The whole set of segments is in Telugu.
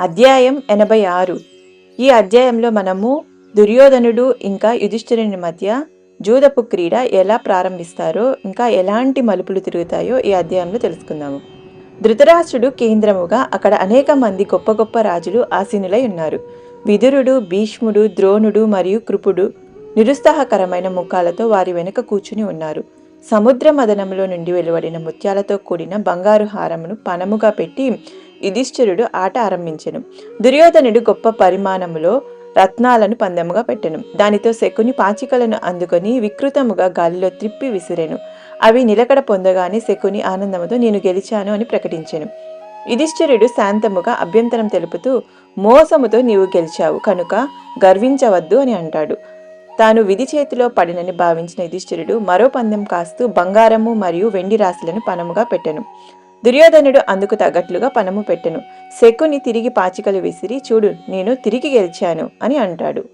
అధ్యాయం ఎనభై ఆరు. ఈ అధ్యాయంలో మనము దుర్యోధనుడు ఇంకా యుధిష్ఠిరుని మధ్య జూదపు క్రీడ ఎలా ప్రారంభిస్తారో ఇంకా ఎలాంటి మలుపులు తిరుగుతాయో ఈ అధ్యాయంలో తెలుసుకుందాము. ధృతరాష్ట్రుడు కేంద్రముగా అక్కడ అనేక మంది గొప్ప గొప్ప రాజులు ఆసీనులై ఉన్నారు. విదురుడు భీష్ముడు ద్రోణుడు మరియు కృపుడు నిరుత్సాహకరమైన ముఖాలతో వారి వెనుక కూర్చుని ఉన్నారు. సముద్ర మదనంలో నుండి వెలువడిన ముత్యాలతో కూడిన బంగారు హారమును పనముగా పెట్టి యుధిష్ఠిరుడు ఆట ఆరంభించెను. దుర్యోధనుడు గొప్ప పరిమాణములో రత్నాలను పందెముగా పెట్టెను. దానితో శకుని పాచికలను అందుకొని వికృతముగా గాలిలో త్రిప్పి విసిరెను. అవి నిలకడ పొందగానే శకుని ఆనందముతో నేను గెలిచాను అని ప్రకటించెను. యుధిష్ఠిరుడు శాంతముగా అభ్యంతరం తెలుపుతూ మోసముతో నీవు గెలిచావు కనుక గర్వించవద్దు అని అంటాడు. తాను విధి చేతిలో పడినని భావించిన యుధిష్ఠిరుడు మరో పందెం కాస్తూ బంగారము మరియు వెండి రాశులను పనముగా పెట్టెను. దుర్యోధనుడు అందుకు తగ్గట్లుగా పనము పెట్టెను. శకుని తిరిగి పాచికలు విసిరి చూడు నేను తిరిగి గెలిచాను అని అంటాడు.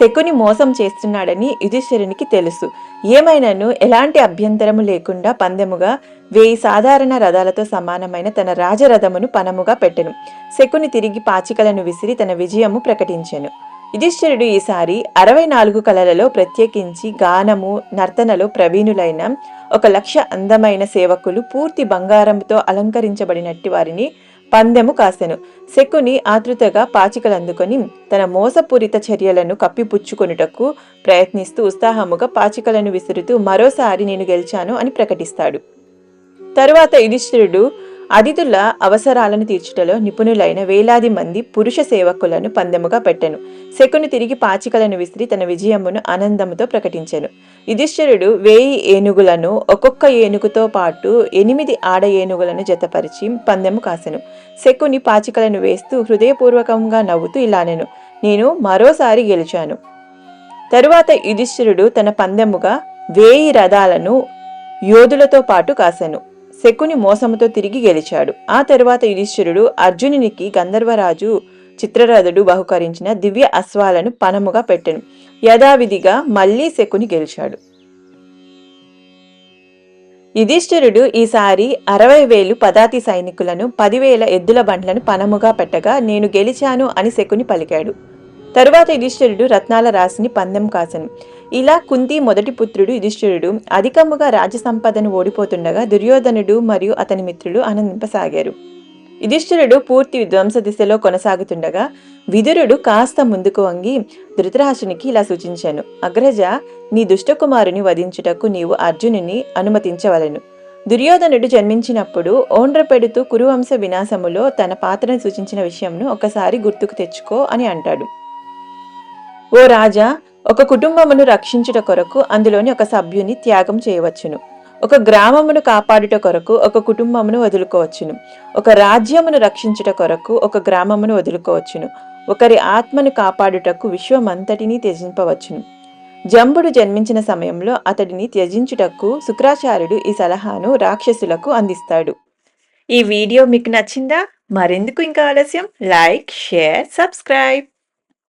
శకుని మోసం చేస్తున్నాడని యుధిష్ఠిరునికి తెలుసు. ఏమైనాను? ఎలాంటి అభ్యంతరము లేకుండా పందెముగా వేయి సాధారణ రథాలతో సమానమైన తన రాజరథమును పనముగా పెట్టెను. శకుని తిరిగి పాచికలను విసిరి తన విజయము ప్రకటించెను. యుధిష్ఠిరుడు ఈసారి అరవై నాలుగు కళలలో ప్రత్యేకించి గానము నర్తనలో ప్రవీణులైన ఒక లక్ష అందమైన సేవకులు పూర్తి బంగారంతో అలంకరించబడినట్టి వారిని పందెము కాసెను. శకుని ఆతృతగా పాచికలందుకొని తన మోసపూరిత చర్యలను కప్పిపుచ్చుకొనుటకు ప్రయత్నిస్తూ ఉత్సాహముగా పాచికలను విసురుతూ మరోసారి నేను గెలిచాను అని ప్రకటిస్తాడు. తరువాత యుధిష్ఠిరుడు అతిథుల అవసరాలను తీర్చుటలో నిపుణులైన వేలాది మంది పురుష సేవకులను పందెముగా పెట్టెను. శకుని తిరిగి పాచికలను విసిరి తన విజయమును ఆనందముతో ప్రకటించెను. యుధిష్ఠిరుడు వేయి ఏనుగులను ఒక్కొక్క ఏనుగుతో పాటు ఎనిమిది ఆడ ఏనుగులను జతపరిచి పందెము కాసెను. శకుని పాచికలను వేస్తూ హృదయపూర్వకంగా నవ్వుతూ ఇలానెను. నేను మరోసారి గెలిచాను. తరువాత యుధిష్ఠిరుడు తన పందెముగా వేయి రథాలను యోధులతో పాటు కాసెను. శకుని మోసముతో తిరిగి గెలిచాడు. ఆ తరువాత యుధిష్ఠిరుడు అర్జునునికి గంధర్వరాజు చిత్రరథుడు బహుకరించిన దివ్య అశ్వాలను పనముగా పెట్టెను. యథావిధిగా మళ్ళీ శకుని గెలిచాడు. యుధిష్ఠిరుడు ఈసారి అరవై వేలు పదాతి సైనికులను పదివేల ఎద్దుల బండ్లను పనముగా పెట్టగా నేను గెలిచాను అని శకుని పలికాడు. తరువాత యుధిష్ఠిరుడు రత్నాల రాశిని పందెం కాసను ఇలా కుంతి మొదటి పుత్రుడు యుధిష్ఠిరుడు అధికముగా రాజసంపదను ఓడిపోతుండగా దుర్యోధనుడు మరియు అతని మిత్రులు ఆనందింపసాగారు. యుధిష్ఠిరుడు పూర్తి విధ్వంస దిశలో కొనసాగుతుండగా విదురుడు కాస్త ముందుకు వంగి ధృతరాష్ట్రునికి ఇలా సూచించాను అగ్రజ నీ దుష్టకుమారుని వధించుటకు నీవు అర్జునుని అనుమతించవలెను. దుర్యోధనుడు జన్మించినప్పుడు ఓండ్ర పెడుతూ కురువంశ వినాశములో తన పాత్రను సూచించిన విషయంను ఒకసారి గుర్తుకు తెచ్చుకో అని అంటాడు. ఓ రాజా ఒక కుటుంబమును రక్షించుట కొరకు అందులోని ఒక సభ్యుని త్యాగం చేయవచ్చును. ఒక గ్రామమును కాపాడుట కొరకు ఒక కుటుంబమును వదులుకోవచ్చును. ఒక రాజ్యమును రక్షించుట కొరకు ఒక గ్రామమును వదులుకోవచ్చును. ఒకరి ఆత్మను కాపాడుటకు విశ్వమంతటినీ త్యజింపవచ్చును. జంబుడు జన్మించిన సమయంలో అతడిని త్యజించుటకు శుక్రాచార్యుడు ఈ సలహాను రాక్షసులకు అందిస్తాడు. ఈ వీడియో మీకు నచ్చిందా? మరెందుకు ఇంకా ఆలస్యం? Like share subscribe.